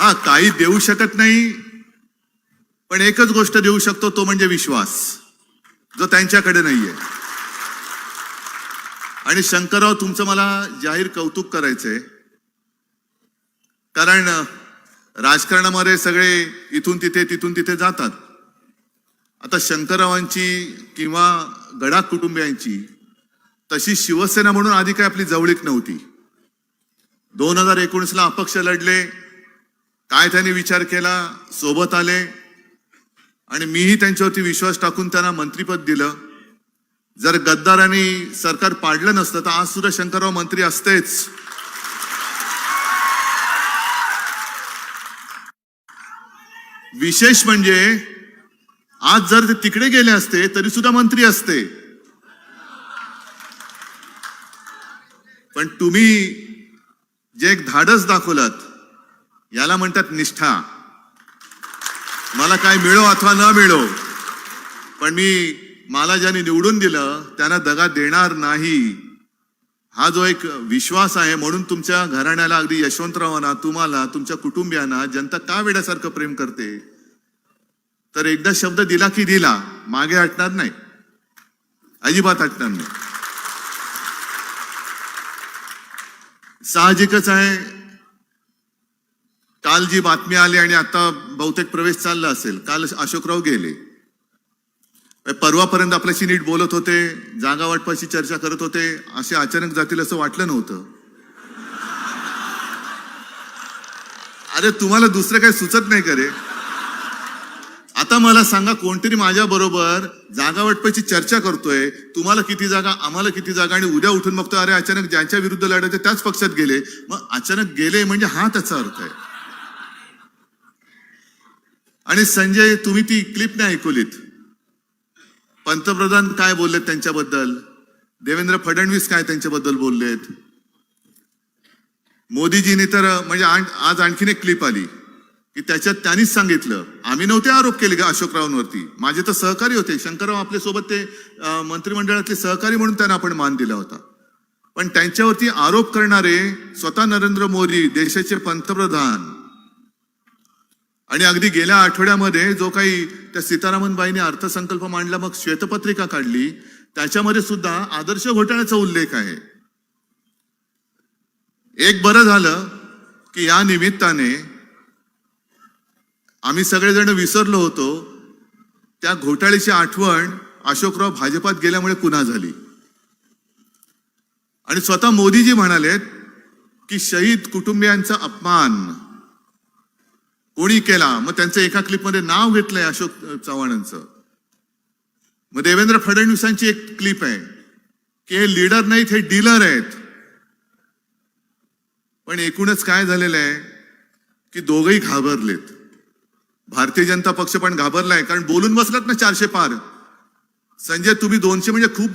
हा काही देऊ शकत नाही पण एकच गोष्ट देऊ शकतो तो म्हणजे विश्वास जो त्यांच्याकडे नाहीये. आणि शंकरराव तुमचं मला जाहीर कौतुक करायचंय. कारण राजकारणामध्ये सगळे इथून तिथे तिथून तिथे जातात. आता शंकररावांची किंवा गडाख कुटुंबियांची तशी शिवसेना म्हणून आधी काय आपली जवळीक नव्हती. दोन हजार एकोणीसला अपक्ष लढले काय त्यांनी विचार केला? सोबत आले. आणि मीही त्यांच्यावरती विश्वास टाकून त्यांना मंत्रीपद दिलं. जर गद्दारांनी सरकार पाडलं नसतं तर आज सुद्धा शंकरराव मंत्री असतेच. विशेष म्हणजे आज जर ते तिकडे गेले असते तरी सुद्धा मंत्री असते. पण तुम्ही जे एक धाडस दाखवलात याला म्हणतात निष्ठा. मला काय मिळो अथवा न मिळो पण मी मला ज्यांनी निवडून दिलं त्यांना दगा देणार नाही. हा जो एक विश्वास आहे म्हणून तुमच्या घराण्याला अगदी यशवंतरावांना तुम्हाला तुमच्या कुटुंबियांना जनता का वेड्यासारखं प्रेम करते? तर एकदा शब्द दिला की दिला मागे हटणार नाही. अजिबात हटणार नाही. साहजिकच आहे काल जी बातमी आली आणि आता बहुतेक प्रवेश चालला असेल काल अशोकराव गेले. परवापर्यंत आपल्याशी नीट बोलत होते जागा वाटपाची चर्चा करत होते असे अचानक जातील असं वाटलं नव्हतं. अरे तुम्हाला दुसरं काही सुचत नाही करे आता मला सांगा कोणतरी माझ्या बरोबर जागा वाटपाची चर्चा करतोय तुम्हाला किती जागा आम्हाला किती जागा आणि उद्या उठून बघतो अरे अचानक ज्यांच्या विरुद्ध लढायचं त्याच पक्षात गेले. मग अचानक गेले म्हणजे हा त्याचा अर्थ आहे. आणि संजय तुम्ही ती क्लिप नाही ऐकवलीत. पंतप्रधान काय बोललेत त्यांच्याबद्दल? देवेंद्र फडणवीस काय त्यांच्याबद्दल बोललेत? मोदीजीने तर म्हणजे आण- आज आणखीन एक क्लिप आली की त्याच्यात त्यांनीच सांगितलं. आम्ही नव्हते आरोप केले का अशोकरावांवरती माझे तर सहकारी होते. शंकरराव आपल्यासोबत ते मंत्रिमंडळातले सहकारी म्हणून त्यांना आपण मान दिला होता. पण त्यांच्यावरती आरोप करणारे स्वतः नरेंद्र मोदी देशाचे पंतप्रधान आणि अगदी गेल्या आठवड्यामध्ये जो काही त्या सीतारामनबाईंनी अर्थसंकल्प मांडला मग श्वेतपत्रिका काढली त्याच्यामध्ये सुद्धा आदर्श घोटाळ्याचा उल्लेख आहे. एक बरं झालं की या निमित्ताने आम्ही सगळेजण विसरलो होतो त्या घोटाळ्याची आठवण अशोकराव भाजपात गेल्यामुळे पुन्हा झाली. आणि स्वतः मोदीजी म्हणालेत की शहीद कुटुंबियांचा अपमान. कोणी केला. मग त्यांचं एका क्लिपमध्ये नाव घेतलंय अशोक चव्हाणांचं. मग देवेंद्र फडणवीसांची एक क्लिप आहे. की हे लीडर नाहीत हे डीलर आहेत. पण एकूणच काय झालेलं आहे? की दोघही घाबरलेत. भारतीय जनता पक्ष पण घाबरलाय. कारण बोलून बसलात ना चारशे पार. संजय तुम्ही दोनशे म्हणजे खूप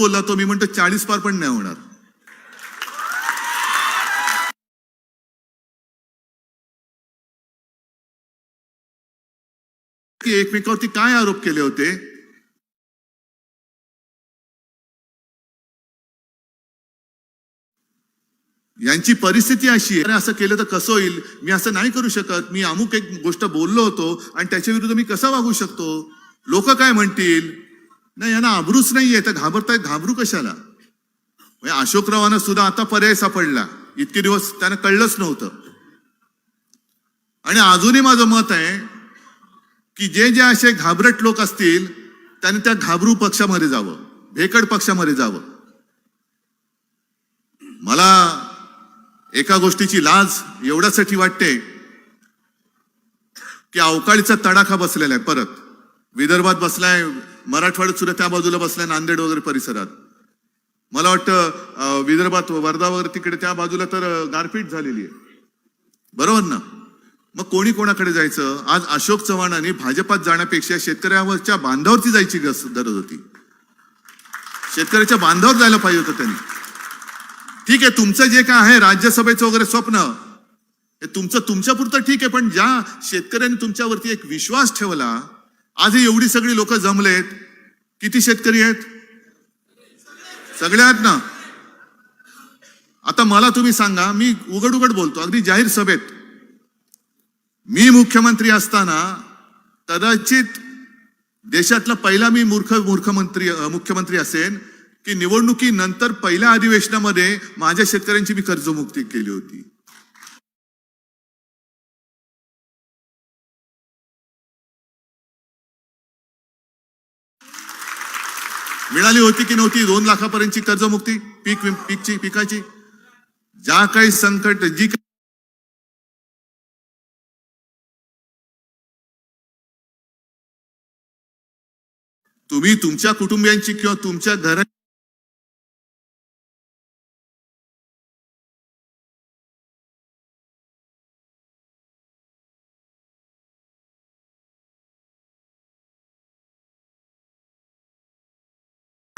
बोलला तो मी म्हणतो चाळीस पार पण नाही होणार. की एकमेकावरती काय आरोप केले होते? यांची परिस्थिती अशी आहे असं केलं तर कसं होईल? मी असं नाही करू शकत. मी अमुक एक गोष्ट बोललो होतो आणि त्याच्या विरुद्ध मी कसा वागू शकतो? लोक काय म्हणतील? नाही यांना आबरूच नाहीये तर घाबरतायत घाबरू कशाला? म्हणजे अशोकरावांना सुद्धा आता पर्याय सापडला. इतके दिवस त्यांना कळलंच नव्हतं. आणि अजूनही माझं मत आहे की जे जे असे घाबरट लोक असतील त्यांनी त्या घाबरू पक्षामध्ये जावं भेकड पक्षामध्ये जावं. मला एका गोष्टीची लाज एवढ्यासाठी वाटते की अवकाळीचा तडाखा बसलेला आहे परत. विदर्भात बसलाय मराठवाड्यात सुद्धा त्या बाजूला बसलाय नांदेड वगैरे परिसरात. मला वाटतं विदर्भात वर्धा वगैरे तिकडे त्या बाजूला तर गारपीट झालेली आहे. बरोबर ना? मग कोणी कोणाकडे जायचं? आज अशोक चव्हाणांनी भाजपात जाण्यापेक्षा शेतकऱ्यावरच्या बांधावरती जायची गरज होती. शेतकऱ्याच्या बांधावर जायला पाहिजे होतं त्यांनी. ठीक आहे तुमचं जे काय आहे राज्यसभेचं वगैरे स्वप्न हे तुमचं तुमच्या पुरतं ठीक आहे पण ज्या शेतकऱ्यांनी तुमच्यावरती एक विश्वास ठेवला आज एवढी सगळी लोक जमलेत. किती शेतकरी आहेत? सगळे आहेत ना? आता मला तुम्ही सांगा मी उघड उघड बोलतो अगदी जाहीर सभेत. मी मुख्यमंत्री असताना कदाचित देशातला पहिला मी मूर्ख मूर्खमंत्री मुख्यमंत्री असेन की निवडणुकीनंतर पहिल्या अधिवेशनामध्ये माझ्या शेतकऱ्यांची मी कर्जमुक्ती केली होती. मिळाली होती की नव्हती? दोन लाखापर्यंतची कर्जमुक्ती पीक पीकची पिकाची? ज्या काही संकट जी काही तुम्ही तुमच्या कुटुंबियांची किंवा तुमच्या घरा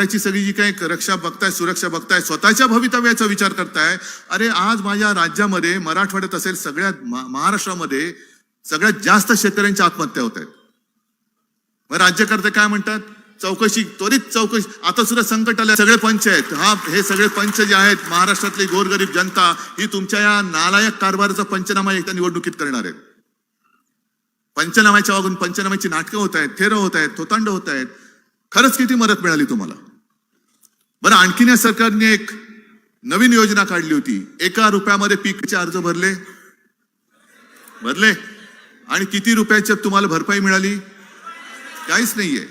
त्याची सगळी जी काही रक्षा बघताय सुरक्षा बघताय स्वतःच्या भवितव्याचा विचार करताय अरे आज माझ्या राज्यामध्ये मराठवाड्यात असेल सगळ्यात महाराष्ट्रामध्ये सगळ्यात जास्त शेतकऱ्यांच्या आत्महत्या होत आहेत. मग राज्यकर्ते काय म्हणतात? चौकशी त्वरित चौकशी. आता सुद्धा संकट आलं सगळे पंच आहेत. हा हे सगळे पंच जे आहेत महाराष्ट्रातली गोरगरीब जनता ही तुमच्या या नालायक कारभाराचा पंचनामा एकदा निवडणुकीत करणार आहेत. पंचनाम्याच्या वागून पंचनाम्याची नाटकं होत आहेत थेरं होत आहेत थोतांड होत आहेत. खरंच किती मदत मिळाली तुम्हाला? बरं आणखीन या सरकारने एक नवीन योजना काढली होती. एका रुपयामध्ये पीकचे अर्ज भरले. भरले. आणि किती रुपयाची तुम्हाला भरपाई मिळाली? काहीच नाहीये.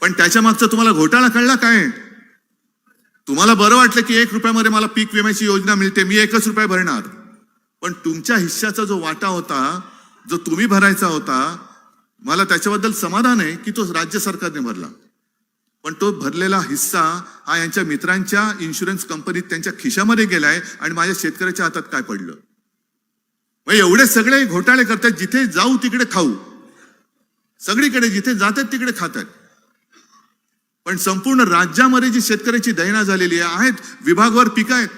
पण त्याच्या मागचा तुम्हाला घोटाळा कळला काय? तुम्हाला बरं वाटलं की एक रुपयामध्ये मला पीक विम्याची योजना मिळते मी एकच रुपये भरणार. पण तुमच्या हिश्श्याचा जो वाटा होता जो तुम्ही भरायचा होता मला त्याच्याबद्दल समाधान आहे की तो राज्य सरकारने भरला? पण तो भरलेला हिस्सा हा यांच्या मित्रांच्या इन्शुरन्स कंपनीत त्यांच्या खिशामध्ये गेलाय आणि माझ्या शेतकऱ्याच्या हातात काय पडलं? मग एवढे सगळे घोटाळे करतात जिथे जाऊ तिकडे खाऊ. सगळीकडे जिथे जातात तिकडे खातात. पण संपूर्ण राज्यामध्ये जी शेतकऱ्याची दैना झालेली आहे आहेत विभागवार पिकं आहेत.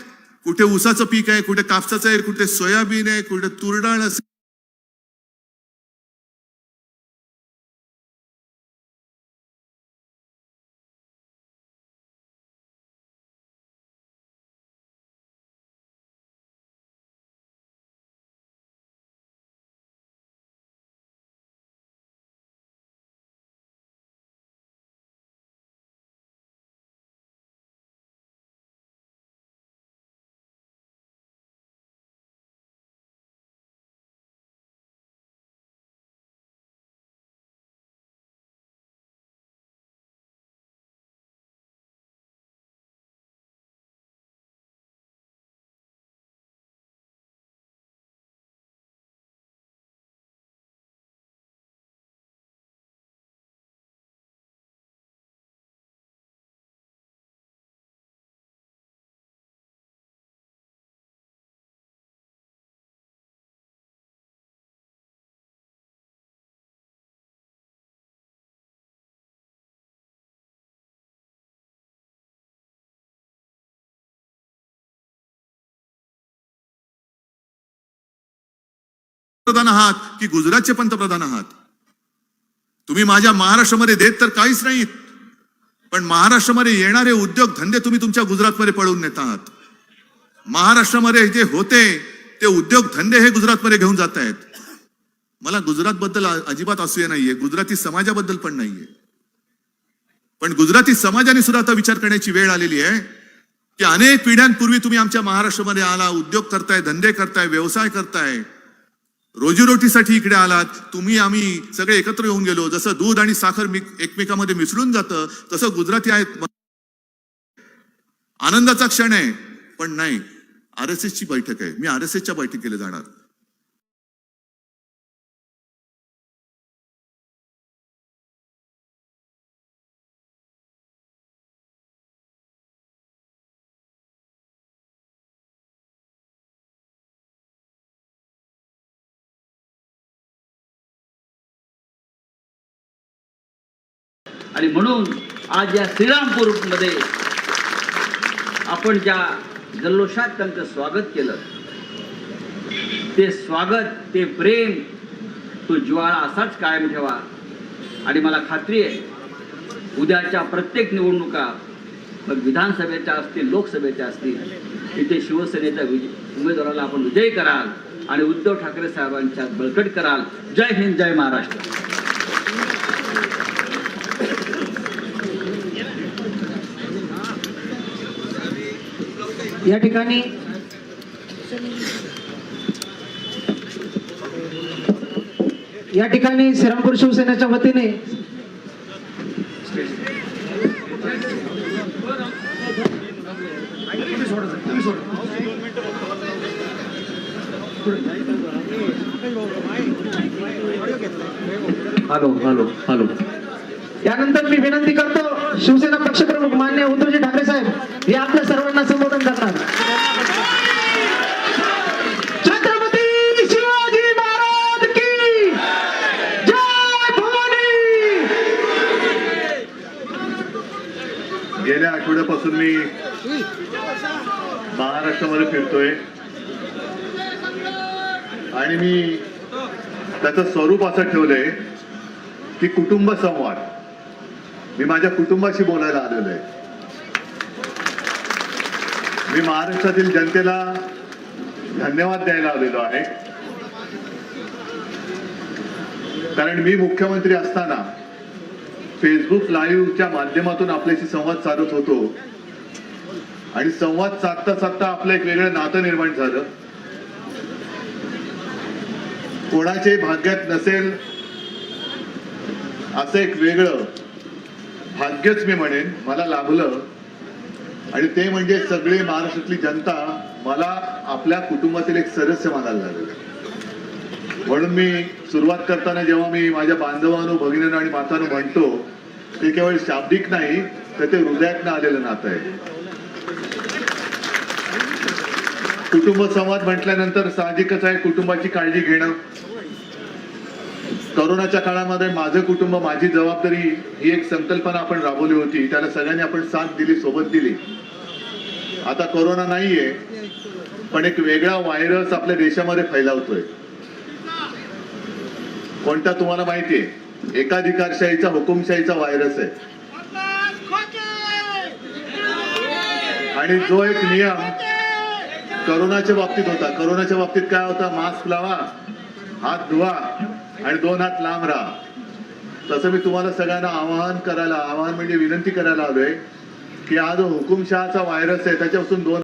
कुठे ऊसाचं पीक आहे कुठे कापसाचं आहे कुठे सोयाबीन आहे कुठे तुरडाळ असेल पंतप्रधान आहात की गुजरातचे पंतप्रधान आहात? तुम्ही माझ्या महाराष्ट्रामध्ये देत तर काहीच नाहीत. पण महाराष्ट्रामध्ये येणारे उद्योग धंदे तुम्ही तुमच्या गुजरातमध्ये पळवून नेत आहात महाराष्ट्रामध्ये जे होते ते उद्योग धंदे हे गुजरातमध्ये घेऊन जात आहेत. मला गुजरात बद्दल अजिबात असूया नाहीये गुजराती समाजाबद्दल पण नाहीये. पण गुजराती समाजाने सुद्धा आता विचार करण्याची वेळ आलेली आहे की अनेक पिढ्यांपूर्वी तुम्ही आमच्या महाराष्ट्रामध्ये आला उद्योग करताय धंदे करताय व्यवसाय करताय. रोजीरोटीसाठी इकडे आलात तुम्ही आम्ही सगळे एकत्र येऊन गेलो. जसं दूध आणि साखर एकमेकामध्ये मिसळून जातं तसं गुजराती आहेत. आनंदाचा क्षण आहे पण नाही. आर एस ची बैठक आहे. मी आर एस एसच्या बैठकीला जाणार. आणि म्हणून आज या श्रीरामपूरमध्ये आपण ज्या जल्लोषात त्यांचं स्वागत केलं ते स्वागत ते प्रेम तो ज्वाळा असाच कायम ठेवा. आणि मला खात्री आहे उद्याच्या प्रत्येक निवडणुका मग विधानसभेच्या असतील लोकसभेच्या असतील तिथे शिवसेनेच्या विजय उमेदवाराला आपण विजयी कराल आणि उद्धव ठाकरे साहेबांच्या बळकट कराल. जय हिंद जय महाराष्ट्र. या ठिकाणी या ठिकाणी श्रीरामपूर शिवसेनेच्या वतीने हॅलो हॅलो हॅलो. यानंतर मी विनंती करतो शिवसेना पक्षप्रमुख मान्य उद्धवजी ठाकरे साहेब हे आपल्या सर्वांना संबोधन करणार. गेल्या आठवड्यापासून मी महाराष्ट्रामध्ये फिरतोय. आणि मी त्याचं स्वरूप असं ठेवलंय की कुटुंब संवाद. मी माझ्या कुटुंबाशी बोलायला आलेलो आहे. मी महाराष्ट्रातील जनतेला धन्यवाद द्यायला आलेलो आहे. कारण मी मुख्यमंत्री असताना फेसबुक लाईव्हच्या माध्यमातून आपल्याशी संवाद साधत होतो. आणि संवाद साधता साधता आपलं एक वेगळं नातं निर्माण झालं. कोणाचे भाग्यात नसेल असं एक वेगळं भाग्यच मी म्हणेन. मला लाभलं. आणि ते म्हणजे सगळे महाराष्ट्रातली जनता मला आपल्या कुटुंबातील एक सदस्य मानायला लागले. म्हणून मी सुरुवात करताना जेव्हा मी माझ्या बांधवांनो भगिनीनं आणि मातानो म्हणतो ते केवळ शाब्दिक नाही तर ते हृदयातनं आलेलं नातं आहे. कुटुंब संवाद म्हटल्यानंतर साहजिकच आहे कुटुंबाची काळजी घेणं. करोनाच्या काळामध्ये माझं कुटुंब माझी जबाबदारी ही एक संकल्पना आपण राबवली होती. त्याला सगळ्यांनी आपण साथ दिली सोबत दिली. आता कोरोना नाहीये पण एक वेगळा व्हायरस आपल्या देशामध्ये फैलावतोय. कोणता तुम्हाला माहितीये? एकाधिकारशाहीचा हुकुमशाहीचा व्हायरस आहे. आणि जो एक नियम करोनाच्या बाबतीत होता. करोनाच्या बाबतीत काय होता? मास्क लावा हात धुवा. आणि दोन हात लांब राहा. तसं मी तुम्हाला सगळ्यांना आवाहन करायला आवाहन म्हणजे विनंती करायला आलोय की हा जो हुकुमशहाचा व्हायरस आहे त्याच्यापासून दोन